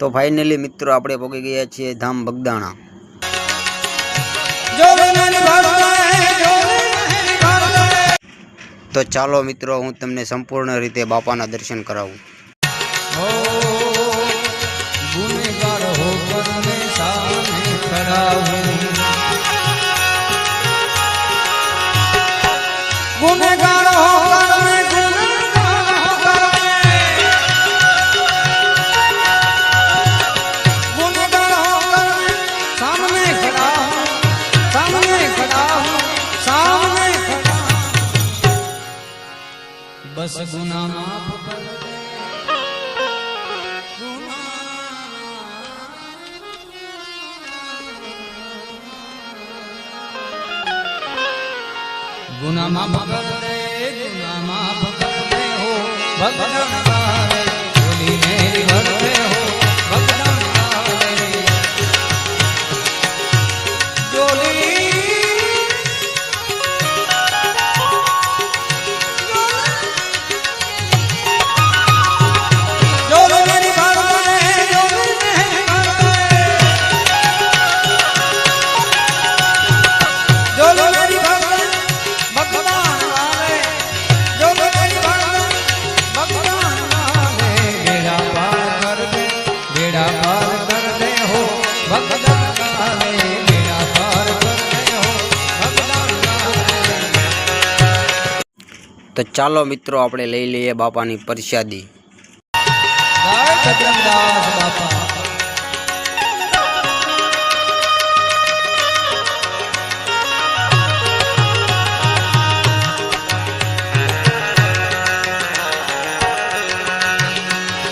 તો ફાઇનલી મિત્રો આપણે પહોંચી ગયા છીએ ધામ બગદાણા તો ચાલો મિત્રો હું તમને સંપૂર્ણ રીતે બાપાના દર્શન કરાવું ગુનેગાર હોકર બસ ગુના માફ કર ગુના માફ કર દે હો. ભગવાન તો ચાલો મિત્રો આપણે લઈ લઈએ બાપાની પરસાદી. બાપા.